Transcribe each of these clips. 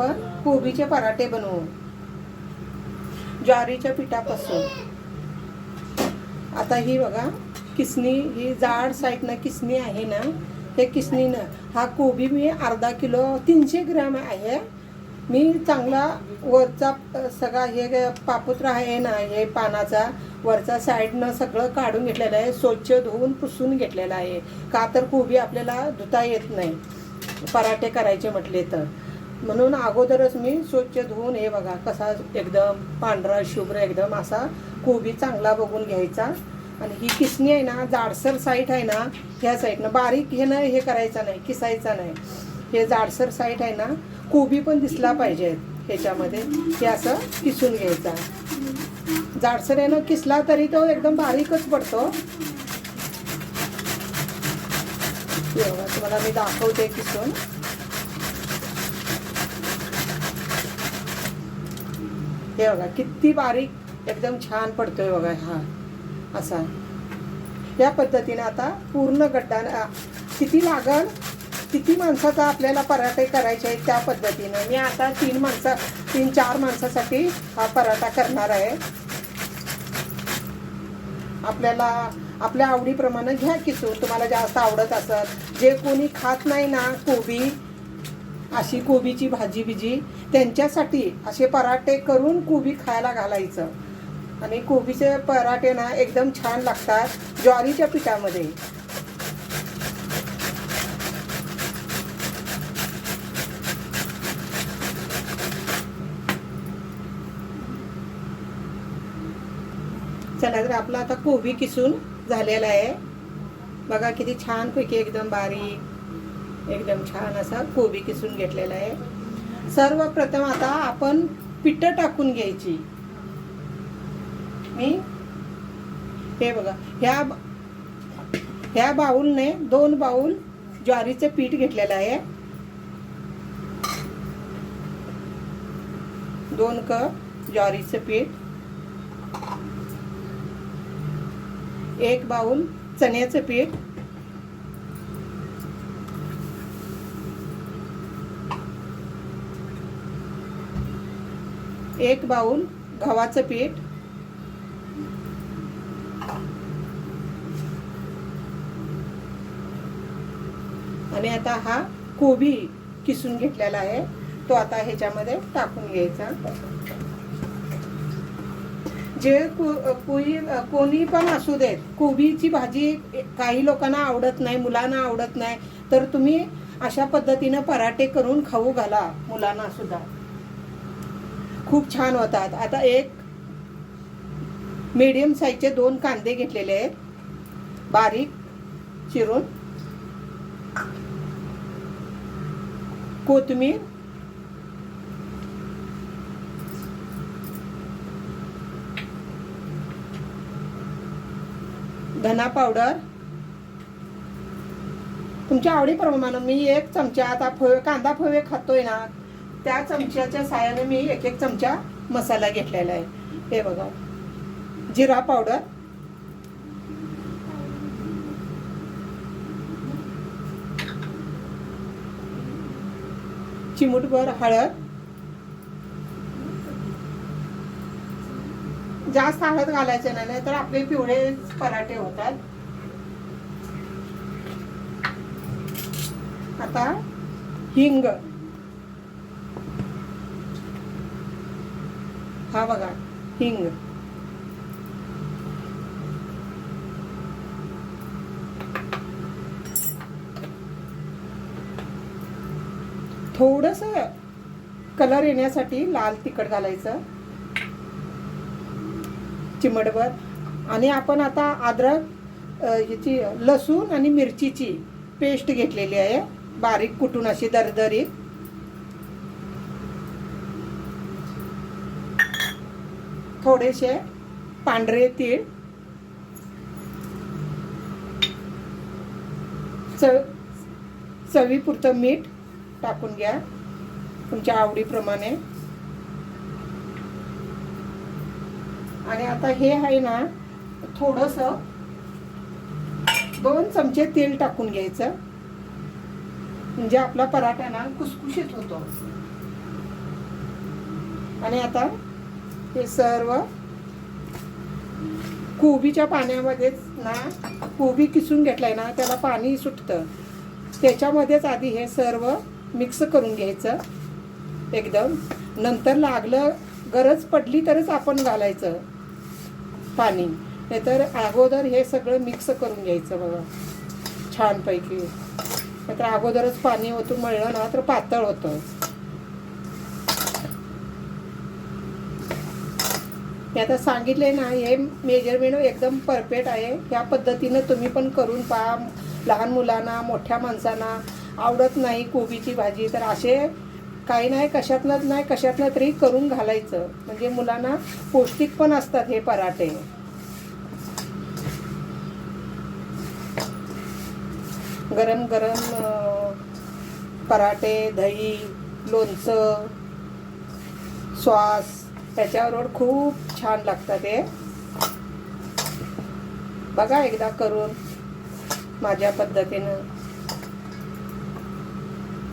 कोबीचे पराठे बनवू. ज्वारीच्या पिठापासून. आता ही बघा किसनी ही जाड साईडनं किसनी आहे ना हे किसनीनं. हा कोबी मी अर्धा किलो तीनशे ग्रॅम आहे. मी चांगला वरचा सगळा हे पापुत्रा आहे ना हे पानाचा वरचा साईडनं सगळं काढून घेतलेलं आहे स्वच्छ धुवून पुसून घेतलेलं आहे. का तर कोबी आपल्याला धुता येत नाही. पराठे करायचे म्हटले तर. म्हणून अगोदरच मी स्वच्छ धुवून हे बघा कसा एकदम पांढरा शुभ्र एकदम असा कोबी चांगला बघून घ्यायचा. आणि ही किसणी आहे ना जाडसर साईट आहे ना ह्या साईडनं बारीक हे ना हे करायचं नाही किसायचा नाही. हे जाडसर साईट आहे ना कोबी पण दिसला पाहिजे ह्याच्यामध्ये. हे असं किसून घ्यायचा. जाडसर यानं किसला तरी तो एकदम बारीकच पडतो. तुम्हाला मी दाखवते किसून. हे बघा किती बारीक एकदम छान पडतोय बघा हा असा. या पद्धतीने आता पूर्ण गड्डा किती लागल किती माणसाचा आपल्याला पराठे करायचे आहेत त्या पद्धतीने. मी आता तीन माणसा तीन चार माणसासाठी हा पराठा करणार आहे. आपल्याला आपल्या आवडीप्रमाणे घ्या किसू तुम्हाला जास्त आवडत असत जे कोणी खात नाही ना कोबी अशी कोबीची भाजी बिजी त्यांच्यासाठी असे पराठे करून कोबी खायला घालायचं. आणि कोबीचे पराठे ना एकदम छान लागतात ज्वारीच्या पिठामध्ये. चला तर आपला आता कोबी किसून झालेला आहे. बघा किती छान पैकी एकदम बारीक एकदम छान असा कोबी किसून घेतलेला आहे. सर्वप्रथम आता आपण पिठं टाकून घ्यायची. मी? हे बघा ह्या ह्या बाऊलने दोन बाऊल ज्वारीचं पीठ घेतलेलं आहे. दोन कप ज्वारीचं पीठ. एक बाऊल चण्याचं पीठ. एक बाऊल गव्हाचं पीठ. आणि आता हा कोबी किसून घेतलेला आहे. तो आता ह्याच्यामध्ये टाकून घ्यायचा. जे कोणी कोणी पण असू देत कोबीची भाजी काही लोकांना आवडत नाही मुलांना आवडत नाही तर तुम्ही अशा पद्धतीनं पराठे करून खाऊ घाला मुलांना सुद्धा. खूप छान होतात. आता एक मीडियम साईजचे दोन कांदे घेतलेले आहेत. बारीक चिरून. कोथिंबीर धना पावडर. तुमच्या आवडीप्रमाणे मी एक चमचा आता फवे कांदा फवे खातोय ना त्या चमच्याच्या साहाय्याने मी एक एक चमचा मसाला घेतलेला आहे. हे बघा. जिरा पावडर. चिमूटभर हळद. जास्त हळद घालायचे नाही तर आपले पिवळे पराठे होतात. आता हिंग. हा बघा हिंग. थोडस कलर येण्यासाठी लाल तिखट घालायचं. चिमटभर. आणि आपण आता अद्रक ह्याची लसूण आणि मिरचीची पेस्ट घेतलेली आहे. बारीक कुटून अशी दरदरीत. थोडेसे पांढरे तीळ चव चवीपुरतं मीठ टाकून घ्या तुमच्या आवडीप्रमाणे. आणि आता हे आहे ना थोडस दोन चमचे तेल टाकून घ्यायचं. म्हणजे आपला पराठा ना कुसकुशीत होतो. आणि आता हे सर्व कोबीच्या पाण्यामध्येच ना कोबी किसून घेतलाय ना त्याला पाणी सुटतं. त्याच्यामध्येच आधी हे सर्व मिक्स करून घ्यायचं. एकदम. नंतर लागलं गरज पडली तरच आपण घालायचं पाणी. नाहीतर अगोदर हे सगळं मिक्स करून घ्यायचं बघा. छानपैकी. नाहीतर अगोदरच पाणी ओतून मळलं ना तर पातळ होतं. मी आता सांगितले ना हे मेजरमेंट एकदम परफेक्ट आहे. ह्या पद्धतीनं तुम्ही पण करून पहा. लहान मुलांना मोठ्या माणसांना आवडत नाही कोबीची भाजी. तर असे काही नाही कशातलंच नाही कशातलं तरी करून घालायचं. म्हणजे मुलांना पौष्टिक पण असतात हे पराठे. गरम गरम पराठे दही लोणचं सॉस त्याच्याबरोबर खूप छान लागतात हे बघा एकदा करून माझ्या पद्धतीनं.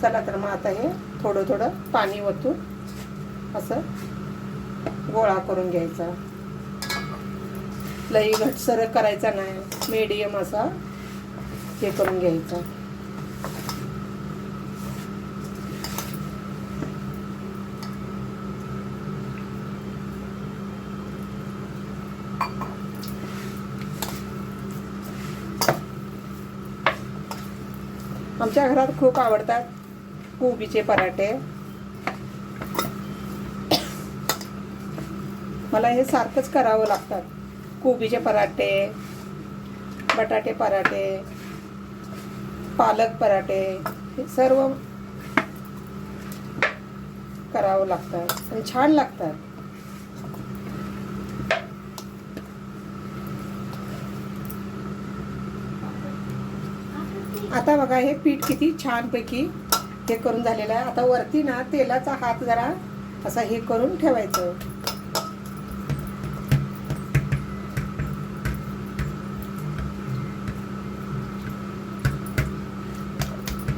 चला तर मग आता हे थोडं थोडं पाणी ओतून असं गोळा करून घ्यायचा. लई घटसर करायचा नाही मीडियम असा हे करून घ्यायचा. आमच्या घरात खूप आवडतात कोबीचे पराठे. मला हे सारखंच करावं लागतात. कोबीचे पराठे बटाटे पराठे पालक पराठे हे सर्व करावं लागतात आणि छान लागतात. आता बघा हे पीठ किती छानपैकी हे करून झालेलं आहे. आता वरती ना तेलाचा हात जरा असा हे करून ठेवायचं.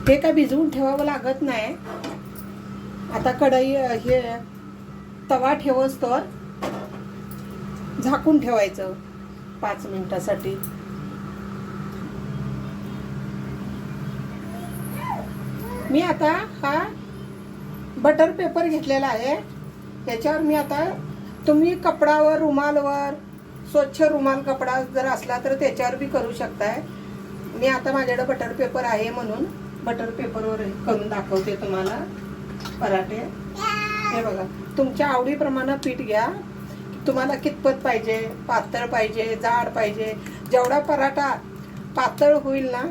हे काय भिजवून ठेवावं लागत नाही. आता कढई हे तवा ठेवस तर झाकून ठेवायचं पाच मिनिटासाठी. मी आता हा बटर पेपर घेतलेला आहे. याच्यावर मी आता तुम्ही कपडावर रुमालवर स्वच्छ रुमाल कपडा जर असला तर त्याच्यावर बी करू शकताय. मी आता माझ्याकडे बटर पेपर आहे म्हणून बटर पेपरवर करून दाखवते तुम्हाला पराठे. हे बघा तुमच्या आवडीप्रमाणे पीठ घ्या. तुम्हाला कितपत पाहिजे? पातळ पाहिजे? जाड पाहिजे? जेवढा पराठा पातळ होईल ना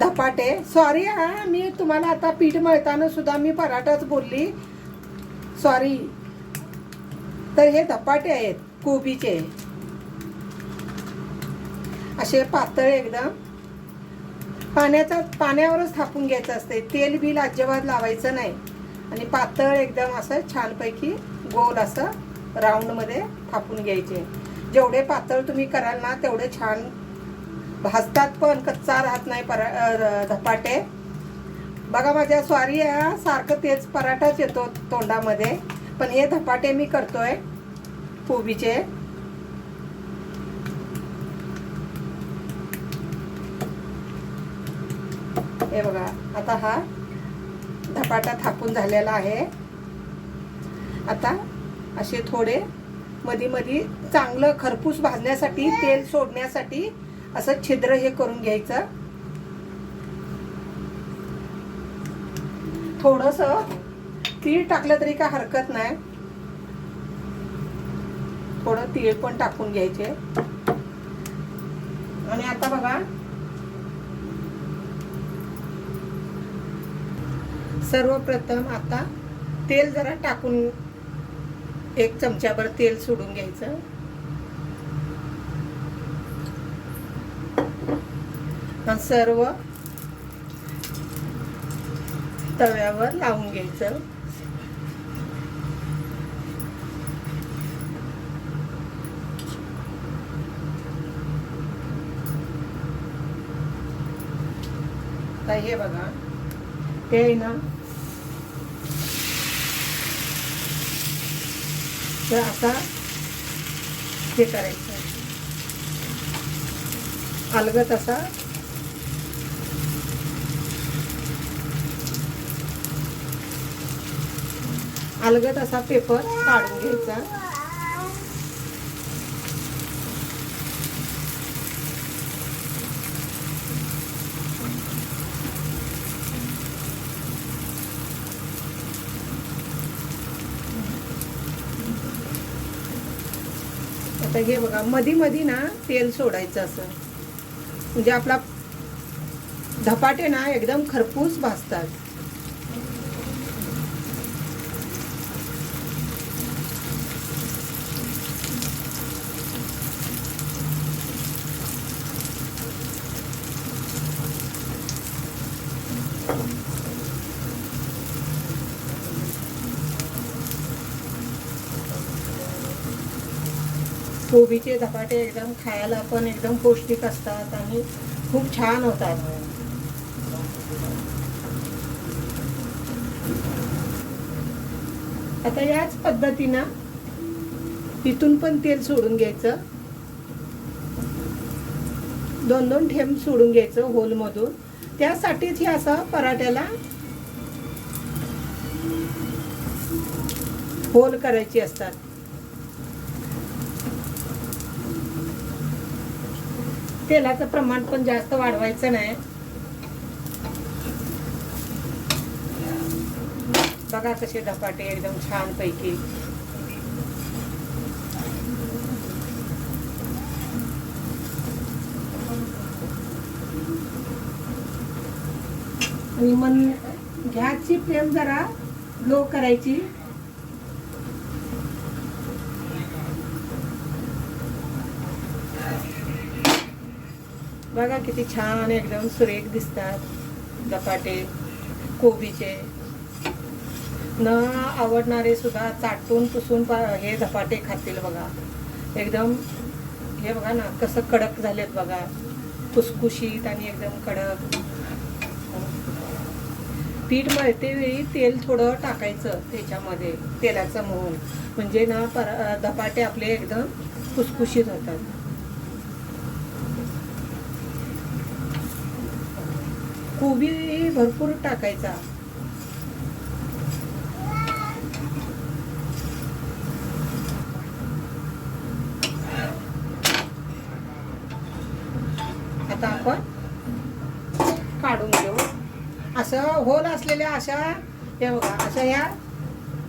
धपाटे. सॉरी हा मी तुम्हाला आता पीठ मळताना सुद्धा मी पराठाच बोलली. सॉरी तर हे धपाटे आहेत कोबीचे. असे पातळ एकदम. पाण्याचा पाण्यावरच थापून घ्यायचं असते तेल बिल अजिबात लावायचं नाही. आणि पातळ एकदम असं छानपैकी गोल असं राऊंडमध्ये थापून घ्यायचे. जेवढे पातळ तुम्ही कराल ना तेवढे छान भाजतात पण कच्चा राहत नाही परा धपाटे. बघा माझ्या स्वारी आहे हा, सारखं तेच पराठाच येतो तोंडामध्ये. पण हे धपाटे मी करतोय कोबीचे. हे बघा आता हा धपाटा थापून झालेला आहे. आता असे थोडे मधी मधी चांगलं खरपूस भाजण्यासाठी तेल सोडण्यासाठी असं छिद्र हे करून घ्यायचं. थोडस तीळ टाकलं तरी काय हरकत नाही. थोडं तीळ पण टाकून घ्यायचे. आणि आता बघा. सर्वप्रथम आता तेल जरा टाकून एक चमच्याभर तेल सोडून घ्यायचं. आणि सर्व तव्यावर लावून घ्यायचं. हे बघा. हे आहे ना. तर असा हे करायचं. अलगत असा अलगद असा पेपर काढून घ्यायचा. आता हे बघा मधी मधी ना तेल सोडायचं असं. म्हणजे आपला धपाटे ना एकदम खरपूस भाजतात. कोबीचे धपाटे एकदम खायला पण एकदम पौष्टिक असतात आणि खूप छान होतात. आता याच पद्धतीनं तिथून पण तेल सोडून घ्यायचं. दोन दोन ठेंब सोडून घ्यायचं होलमधून. त्यासाठीच हे असं पराठ्याला होल करायची असतात. तेलाचं प्रमाण पण जास्त वाढवायचं नाही. बघा कसे धपाटे एकदम छान पैकी आणि मन घ्याची फ्लेम जरा लो करायची. बघा किती छान एकदम सुरेख दिसतात धपाटे कोबीचे. न आवडणारे सुद्धा चाटून पुसून पा- हे धपाटे खातील बघा. एकदम हे बघा ना कसं कडक झालेत बघा. कुसकुशीत आणि एकदम कडक. पीठ मळते वेळी तेल थोडं टाकायचं त्याच्यामध्ये तेलाचं मोहन. म्हणजे ना पर धपाटे आपले एकदम कुसकुशीत होतात. कोबी भरपूर टाकायचा आता आपण काढून घेऊ असं होल असलेल्या अशा हे बघा अशा ह्या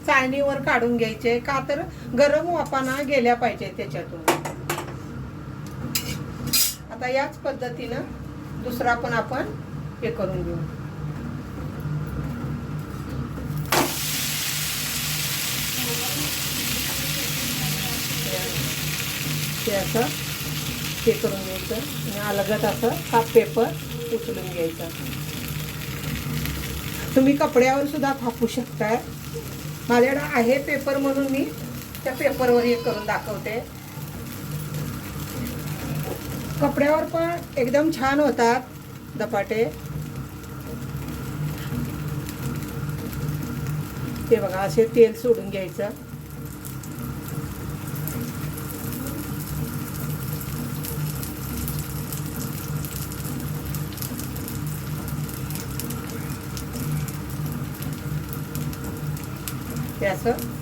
चाळणीवर काढून घ्यायचे. का तर गरम वाफाना गेल्या पाहिजे त्याच्यातून. आता याच पद्धतीनं दुसरा पण आपण हे करून घेऊ. ते असं हे करून घ्यायचं. आणि अलगत असं हा पेपर उचलून घ्यायचा. तुम्ही कपड्यावर सुद्धा थापू शकताय. माझ्याकडं आहे पेपर म्हणून मी त्या पेपरवर हे करून दाखवते. कपड्यावर पण एकदम छान होतात धपाटे ते बघा असे तेल सोडून घ्यायचं. ते असं?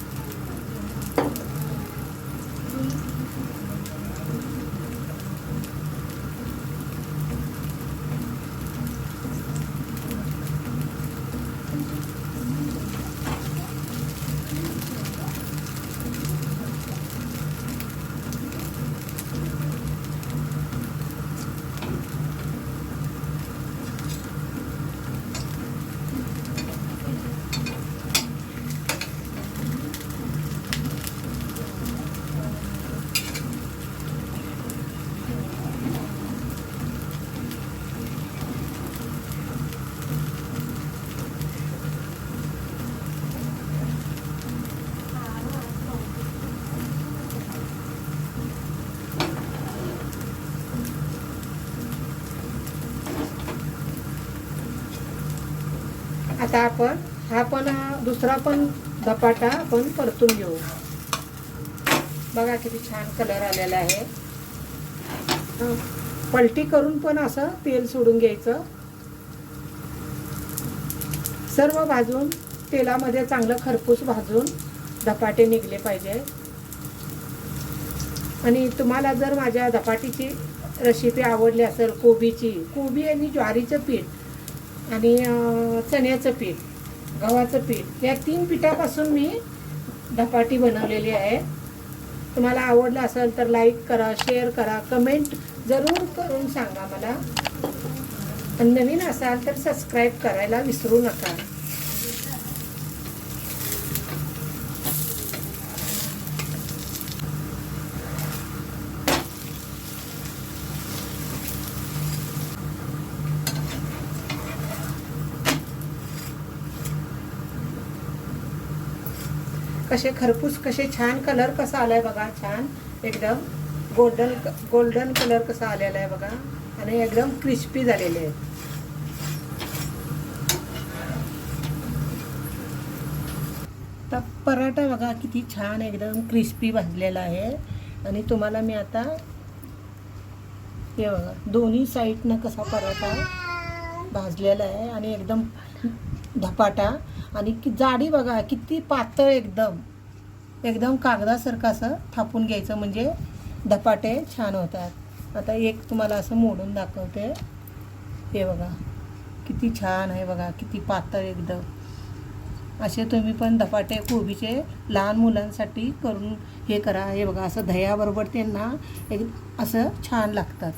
आता आपण हा पण दुसरा पण धपाटा आपण परतून घेऊ. बघा किती छान कलर आलेला आहे. पलटी करून पण असं तेल सोडून घ्यायचं. सर्व भाजून तेलामध्ये चांगलं खरपूस भाजून धपाटे निघले पाहिजे. आणि तुम्हाला जर माझ्या धपाटीची रेसिपी आवडली असेल कोबीची कोबी आणि ज्वारीचं पीठ आणि चण्याचं पीठ गव्हाचं पीठ या तीन पिठापासून मी धपाटी बनवलेली आहे. तुम्हाला आवडलं असेल तर लाईक करा शेअर करा कमेंट जरूर करून सांगा मला. नवीन असाल तर सबस्क्राईब करायला विसरू नका. कसे खरपूस कसे छान कलर कसा आलाय बघा छान. एकदम गोल्डन गोल्डन कलर कसा आलेला आहे बघा. आणि एकदम क्रिस्पी झालेले आहेत. तर पराठा बघा किती छान एकदम क्रिस्पी भाजलेला आहे. आणि तुम्हाला मी आता हे बघा दोन्ही साईडनं कसा पराठा भाजलेला आहे. आणि एकदम धपाटा. आणि की जाडी बघा किती पातळ एकदम. एकदम कागदासारखं असं थापून घ्यायचं म्हणजे धपाटे छान होतात. आता एक तुम्हाला असं मोडून दाखवते. हे बघा किती छान आहे बघा किती पातळ एकदम. असे तुम्ही पण धपाटे कोबीचे लहान मुलांसाठी करून हे करा. हे बघा असं दह्याबरोबर त्यांना एक असं छान लागतात.